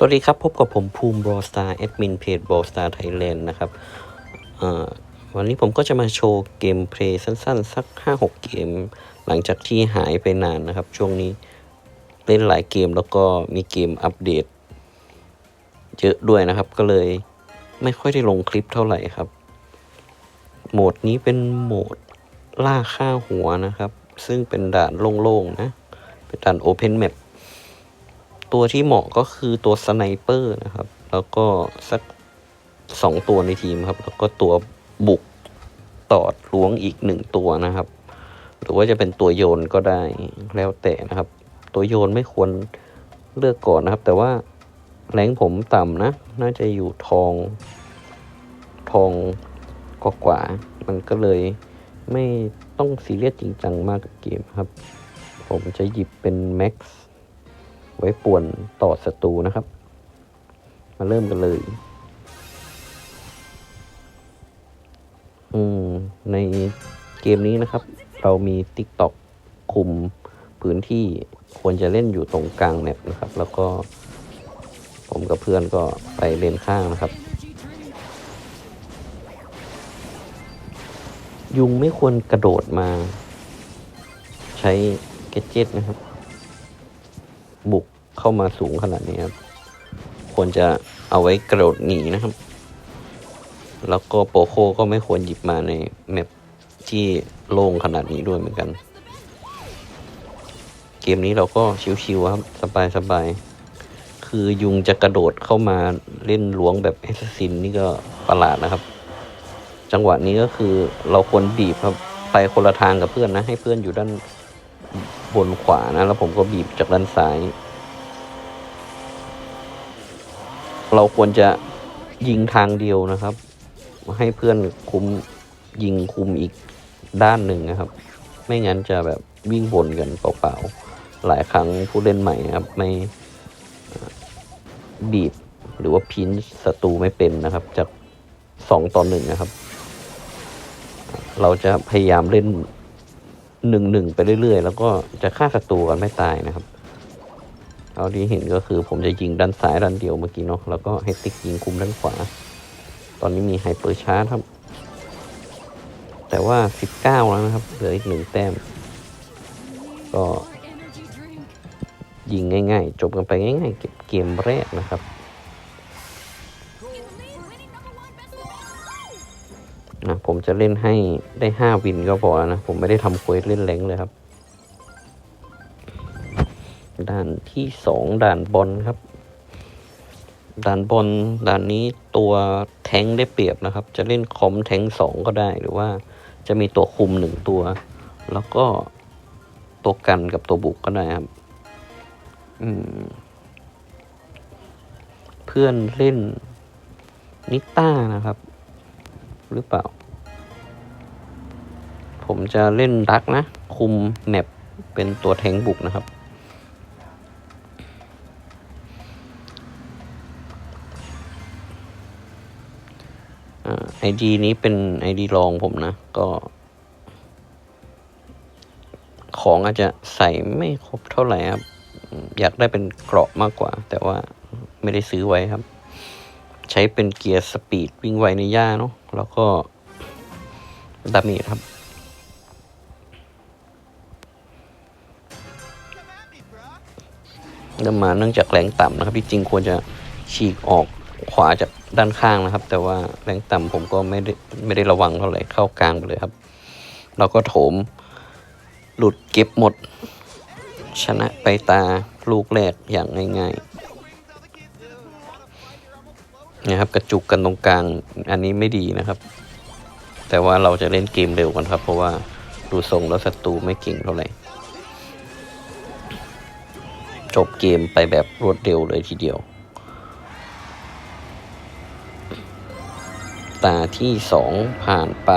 สวัสดีครับ พบกับผมภูมิบอสตาร์แอดมินเพจบอสตาร์ไทยแลนด์นะครับวันนี้ผมก็จะมาโชว์เกมเพลย์สั้นๆ สัก 5-6 เกม หลังจากที่หายไปนานนะครับ ช่วงนี้เล่นหลายเกมแล้วก็มีเกมอัปเดต เยอะด้วยนะครับ ก็เลยไม่ค่อยได้ลงคลิปเท่าไหร่ครับ โหมดนี้เป็นโหมดล่าค่าหัวนะครับ ซึ่งเป็นด่านโล่งๆนะ เป็นด่าน Open Map ตัวที่เหมาะก็คือตัวสไนเปอร์นะครับ แล้วก็สักสองตัวในทีมครับ แล้วก็ตัวบุกตอดล้วงอีกหนึ่งตัวนะครับ หรือว่าจะเป็นตัวโยนก็ได้แล้วแต่นะครับ ตัวโยนไม่ควรเลือกก่อนนะครับ แต่ว่าแรงผมต่ำนะ น่าจะอยู่ทอง ทองกว่ากว่า มันก็เลยไม่ต้องซีเรียสจริงจังมากกับเกมครับ ผมจะหยิบเป็นแม็กซ์ ไว้ป่วนต่อศัตรูนะครับ มาเริ่มกันเลย อืม ในเกมนี้นะครับ เรามี TikTok คุมพื้นที่ควรจะเล่นอยู่ตรงกลางแมปนะครับ แล้วก็ ผมกับเพื่อนก็ไปเลนข้างนะครับ ยุงไม่ควรกระโดดมา ใช้เกจเจ็ตนะครับ บุกเข้ามาสูงขนาดนี้ครับ ควรจะเอาไว้กระโดดหนีนะครับ แล้วก็โปโคก็ไม่ควรหยิบมาในแมปที่โล่งขนาดนี้ด้วยเหมือนกัน เกมนี้เราก็ชิวๆครับ สบายๆ คือยุงจะกระโดดเข้ามาเล่นล้วงแบบแอสซัสซินนี่ก็ประหลาดนะครับ จังหวะนี้ก็คือเราควรบีบครับ ไปคนละทางกับเพื่อนนะ ให้เพื่อนอยู่ด้าน บนขวานะ แล้วผมก็บีบจากด้านซ้าย เราควรจะยิงทางเดียวนะครับ ให้เพื่อนคุมยิงคุมอีกด้านหนึ่งนะครับ ไม่งั้นจะแบบวิ่งวนกันเปล่าๆ หลายครั้งผู้เล่นใหม่ครับ ไม่บีบหรือว่าพินศัตรูไม่เป็นนะครับ จากสองต่อหนึ่งนะครับ เราจะพยายามเล่น หนึ่งหนึ่งไปเรื่อยๆ แล้วก็จะฆ่าศัตรูกันไม่ตายนะครับเอาที่เห็นก็คือผมจะยิงด้านซ้ายด้านเดียวเมื่อกี้เนาะแล้วก็ให้ติ๊กยิงคุมด้านขวา ตอนนี้มีไฮเปอร์ชาร์จครับ แต่ว่าสิบเก้าแล้วนะครับ เหลืออีกหนึ่งแต้ม ก็ยิงง่ายๆ จบกันไปง่ายๆ เก็บเกมแรกนะครับ ผมจะเล่นให้ได้ห้าวินก็พอแล้วนะ ผมไม่ได้ทำเควสเล่นแรงเลยครับ ด่านที่สองด่านบอลครับ ด่านบอลด่านนี้ตัวแทงได้เปรียบนะครับ จะเล่นคอมแทงสองก็ได้หรือว่าจะมีตัวคุมหนึ่งตัว แล้วก็ตัวกันกับตัวบุกก็ได้ครับ อืม เพื่อนเล่นนิต้านะครับ หรือเปล่า ผมจะเล่นดักนะ คุมแมปเป็นตัวแทงบุกนะครับ ไอดีนี้เป็นไอดีรองผมนะ ก็ ของอาจจะใส่ไม่ครบเท่าไหร่ครับอืมอยากได้เป็นเกราะมากกว่า แต่ว่าไม่ได้ซื้อไว้ครับ ใช้เป็นเกียร์สปีดวิ่งไวในหญ้าเนาะแล้วก็ดาเมจครับ เริ่มมาเนื่องจากแรงต่ำนะครับที่จริงควรจะฉีกออกขวาจากด้านข้างนะครับ แต่ว่าแรงต่ำผมก็ไม่ได้ไม่ได้ระวังเท่าไหร่เข้ากลางไปเลยครับ เราก็โถมหลุดเก็บหมด ชนะไปตาลูกแรกอย่างง่ายๆนะครับกระจุกกันตรงกลางอันนี้ไม่ดีนะครับ แต่ว่าเราจะเล่นเกมเร็วกันครับ เพราะว่าดูทรงแล้วศัตรูไม่เก่งเท่าไหร่ จบเกมไปแบบรวดเร็วเลยทีเดียว ตาที่สองผ่านไป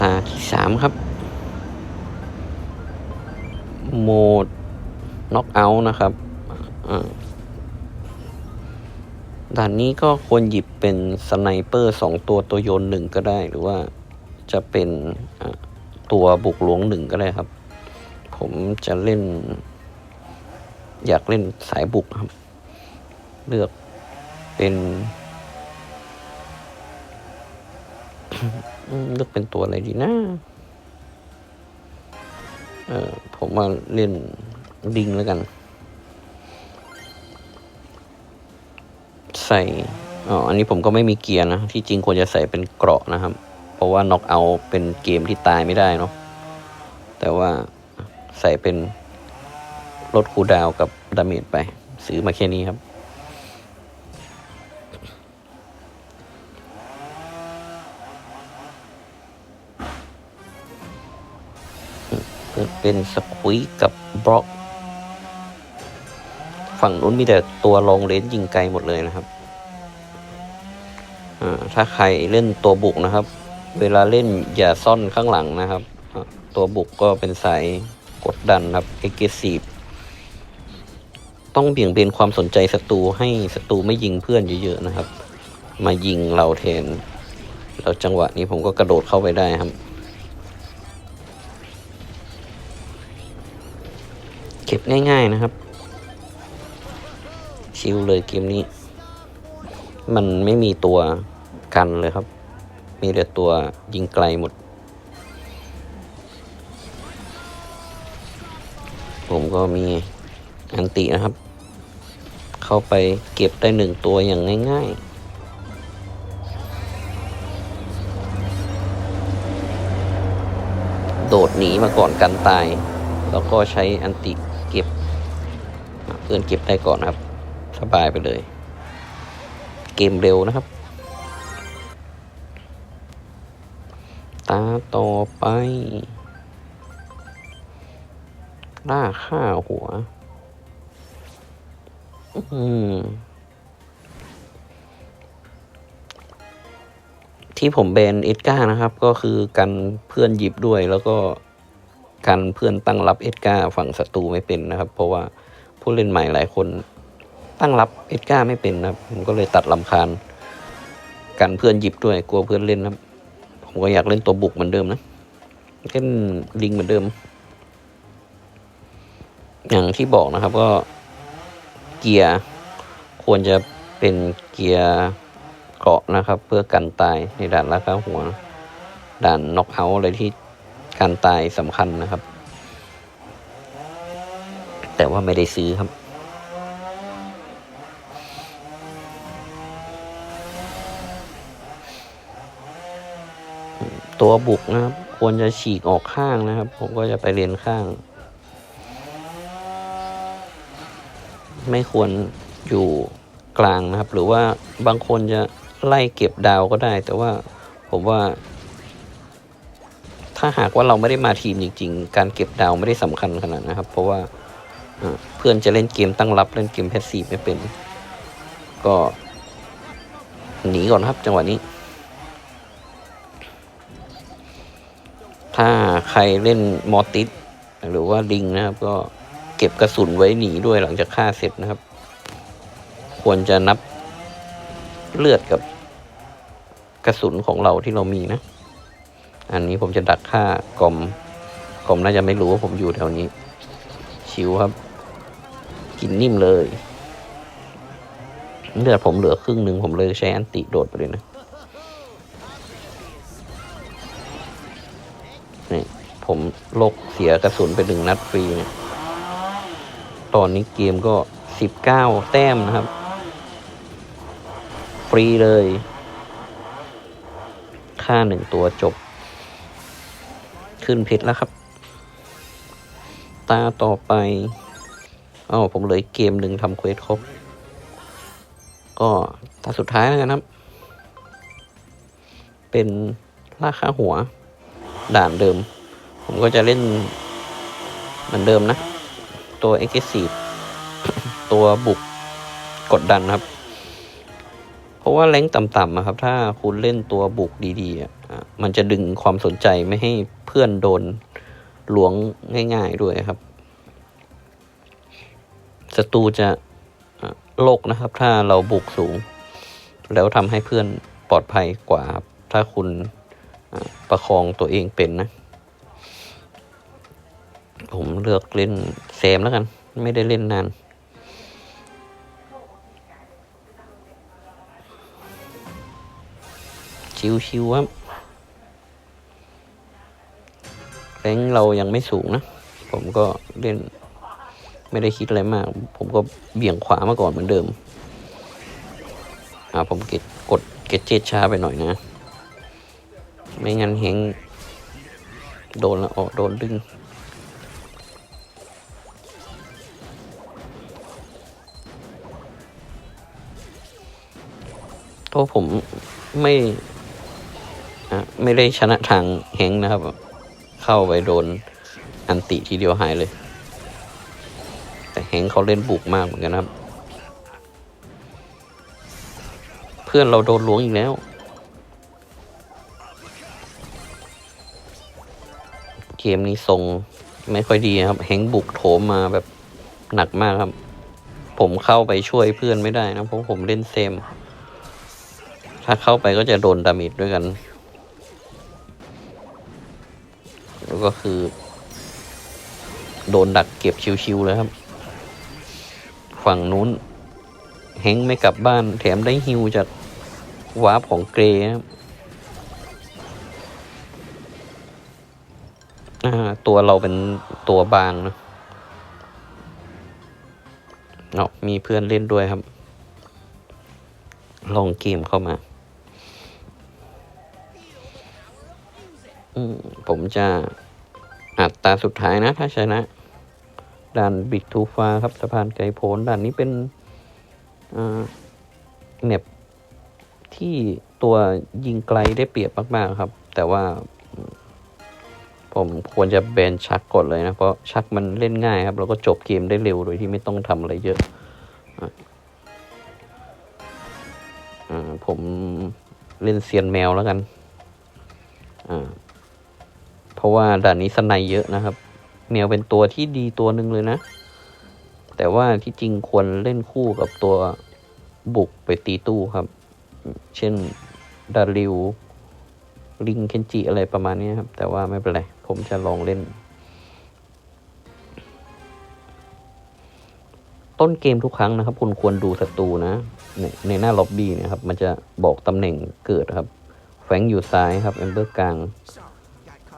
ตาที่สามครับ โหมดน็อกเอาท์นะครับอ่าด่านนี้ก็ควรหยิบเป็นสไนเปอร์สองตัวตัวโยนหนึ่งก็ได้หรือว่าจะเป็นอ่า ตัวบุกหลวงหนึ่งก็ได้ครับ ผมจะเล่น อยากเล่นสายบุกครับ เลือกเป็นเลือกเป็นตัวอะไรดีนะเออผมมาเล่นดิงแล้วกัน ใส่อ๋ออันนี้ผมก็ไม่มีเกียร์นะ ที่จริงควรจะใส่เป็นเกราะนะครับ เพราะว่าน็อกเอาเป็นเกมที่ตายไม่ได้เนาะแต่ว่าใส่เป็นลดคูดาวกับดาเมจไป ซื้อมาแค่นี้ครับ เป็นสควีกับบล็อก ฝั่งนู้นมีแต่ตัวลองเลนส์ยิงไกลหมดเลยนะครับอ่าถ้าใครเล่นตัวบุกนะครับ เวลาเล่นอย่าซ่อนข้างหลังนะครับ ตัวบุกก็เป็นสายกดดันครับ aggressive ต้องเบี่ยงเบนความสนใจศัตรูให้ศัตรูไม่ยิงเพื่อนเยอะๆนะครับ มายิงเราแทนแล้วจังหวะนี้ผมก็กระโดดเข้าไปได้ครับ เก็บง่าย ๆนะครับ ชิลเลยเกมนี้ มันไม่มีตัวกันเลยครับ มีแต่ตัวยิงไกลหมด ผมก็มีอันตินะครับ เข้าไปเก็บได้หนึ่งตัวอย่างง่าย ๆโดดหนีมาก่อนกันตาย แล้วก็ใช้อันติเก็บ เพื่อนเก็บได้ก่อนนะครับ สบายไปเลย เกมเร็วนะครับ ตาต่อไป ล่าฆ่าหัว อืมที่ผมแบนเอ็ดการ์นะครับ ก็คือกันเพื่อนหยิบด้วยแล้วก็กันเพื่อนตั้งรับเอ็ดการ์ฝั่งศัตรูไม่เป็นนะครับ เพราะว่าผู้เล่นใหม่หลายคน ตั้งรับเอ็ดการ์ไม่เป็นนะครับ ผมก็เลยตัดลำคาญ กันเพื่อนหยิบด้วยกลัวเพื่อนเล่นนะครับ ผมก็อยากเล่นตัวบุกเหมือนเดิมนะเล่นลิงเหมือนเดิม อย่างที่บอกนะครับก็เกียร์ควรจะเป็นเกียร์เกราะนะครับ เพื่อกันตายในด่านราคาหัว ด่านน็อกเอาท์อะไรที่การตายสำคัญนะครับ แต่ว่าไม่ได้ซื้อครับ ตัวบุกนะครับ ควรจะฉีกออกข้างนะครับ ผมก็จะไปเรียนข้าง ไม่ควรอยู่กลางนะครับ หรือว่าบางคนจะไล่เก็บดาวก็ได้ แต่ว่าผมว่า ถ้าหากว่าเราไม่ได้มาทีมจริง ๆ การเก็บดาวไม่ได้สำคัญขนาดนะครับ เพราะว่าอ่าเพื่อนจะเล่นเกมตั้งรับเล่นเกมแพสซีฟไม่เป็น ก็หนีก่อนครับจังหวะนี้ ถ้าใครเล่นมอติสหรือว่าลิงนะครับ ก็เก็บกระสุนไว้หนีด้วยหลังจากฆ่าเสร็จนะครับ ควรจะนับเลือดกับกระสุนของเราที่เรามีนะ อันนี้ผมจะดักฆ่ากอมกอมน่าจะไม่รู้ว่าผมอยู่แถวนี้ ชิวครับ กินนิ่มเลย เลือดผมเหลือครึ่งหนึ่งผมเลยใช้อันติโดดไปเลยนะ ผมลกเสียกระสุนไปหนึ่งนัดฟรีเนี่ยตอนนี้เกมก็สิบเก้าแต้มนะครับ ฟรีเลย ค่าหนึ่งตัวจบ ขึ้นเพชรแล้วครับ ตาต่อไปอ๋อผมเลยเกมหนึ่งทำเควสครบ ก็ตาสุดท้ายแล้วกันครับ เป็นล่าคาหัวด่านเดิม ผมก็จะเล่นเหมือนเดิมนะ ตัว aggressive ตัวบุกกดดันครับ เพราะว่าแรงต่ำๆอะครับ ถ้าคุณเล่นตัวบุกดีๆมันจะดึงความสนใจไม่ให้เพื่อนโดนหลวงง่าย ๆด้วยครับศัตรูจะโลกนะครับ ถ้าเราบุกสูง แล้วทำให้เพื่อนปลอดภัยกว่า ถ้าคุณประคองตัวเองเป็นนะ ผมเลือกเล่นแซมแล้วกัน ไม่ได้เล่นนาน ชิวๆครับแรงเรายังไม่สูงนะ ผมก็เล่น ไม่ได้คิดอะไรมาก ผมก็เบี่ยงขวามาก่อนเหมือนเดิม อ่าผมเก็ตกดเก็ตเจ็ดช้าไปหน่อยนะ ไม่งั้นเฮงโดนแล้วออกโดนดึง เพราะผมไม่ไม่ได้ชนะทางแฮงค์นะครับ เข้าไปโดนอันติทีเดียวหายเลย แต่แฮงค์เขาเล่นบุกมากเหมือนกันครับ เพื่อนเราโดนล้วงอีกแล้วเกมนี้ทรงไม่ค่อยดีครับแฮงค์บุกโถมมาแบบหนักมากครับ ผมเข้าไปช่วยเพื่อนไม่ได้นะเพราะผมเล่นเซม ถ้าเข้าไปก็จะโดนดามจด้วยกัน แล้วก็คือ โดนดักเก็บชิวๆเลยครับ ฝั่งนู้นแฮงไม่กลับบ้าน แถมได้ฮิวจากวาร์ปของเกรครับตัวเราเป็นตัวบางนะเนาะมีเพื่อนเล่นด้วยครับ ลองเกมเข้ามา ผมจะอัดตาสุดท้ายนะ ถ้าชนะด่านบิกทูฟาครับสะพานไกลโพ้นด่านนี้เป็นเน็บที่ตัวยิงไกลได้เปรียบมาก ๆ ครับ แต่ว่า ผมควรจะแบนชักก่อนเลยนะ เพราะชักมันเล่นง่ายครับ แล้วก็จบเกมได้เร็วโดยที่ไม่ต้องทำอะไรเยอะอะอ่าผมเล่นเซียนแมวแล้วกัน อ่า เพราะว่าด่านนี้สไนเยอะนะครับ แมวเป็นตัวที่ดีตัวหนึ่งเลยนะ แต่ว่าที่จริงควรเล่นคู่กับตัวบุกไปตีตู้ครับ เช่นดาริวลิงเคนจิอะไรประมาณนี้ครับ แต่ว่าไม่เป็นไร ผมจะลองเล่น ต้นเกมทุกครั้งนะครับ คุณควรดูศัตรูนะในในหน้าล็อบบี้นะครับ มันจะบอกตำแหน่งเกิดครับ แฟงอยู่ซ้ายครับ เอมเบอร์กลาง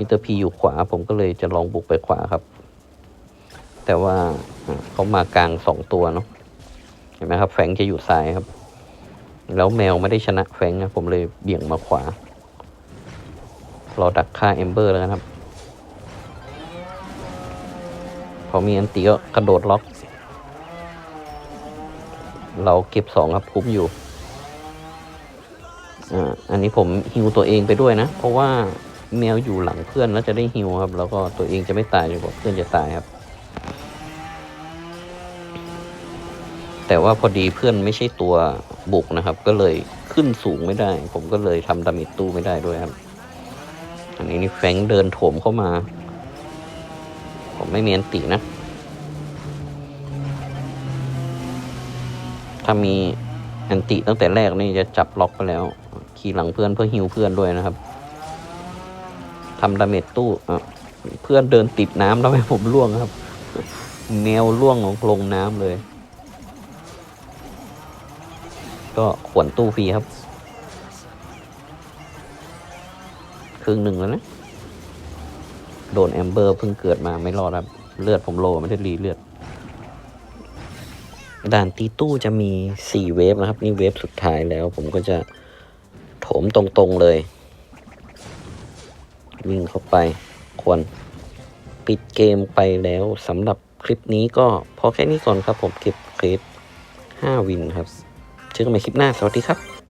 มิเตอร์พีอยู่ขวา ผมก็เลยจะลองบุกไปขวาครับ แต่ว่าเขามากลางสองตัวเนาะเห็นไหมครับ แฟงจะอยู่ซ้ายครับ แล้วแมวไม่ได้ชนะแฟงนะผมเลยเบี่ยงมาขวา รอดักฆ่าเอมเบอร์แล้วครับพอมีอันตีก็กระโดดล็อก เราเก็บสองครับคุ้มอยู่ อ่า อันนี้ผมฮิวตัวเองไปด้วยนะ เพราะว่า แมวอยู่หลังเพื่อนแล้วจะได้ฮิวครับ แล้วก็ตัวเองจะไม่ตายจนกว่าเพื่อนจะตายครับ แต่ว่าพอดีเพื่อนไม่ใช่ตัวบุกนะครับ ก็เลยขึ้นสูงไม่ได้ ผมก็เลยทำดามจตู้ไม่ได้ด้วยครับ อันนี้นี่แฟงเดินโถมเข้ามา ผมไม่มีอันตินะ ถ้ามีอันติตั้งแต่แรกนี่จะจับล็อกไปแล้ว ขี่หลังเพื่อนเพื่อฮิวเพื่อนด้วยนะครับ ทำดาเมจตู้เพื่อนเดินติดน้ำแล้วให้ผมล่วงครับแมวล่วงลงน้ำเลย ก็ขวนตู้ฟรีครับ ครึ่งหนึ่งแล้วนะ โดนแอมเบอร์เพิ่งเกิดมาไม่รอดครับ เลือดผมโลไม่ได้รีเลือด ด่านตีตู้จะมีสี่เวฟนะครับ นี่เวฟสุดท้ายแล้ว ผมก็จะโถมตรงๆเลย วิ่งเข้าไปควรปิดเกมไปแล้วสำหรับคลิปนี้ก็พอแค่นี้ก่อนครับผมเก็บคลิป 5 วินครับ เจอกันใหม่คลิปหน้า สวัสดีครับ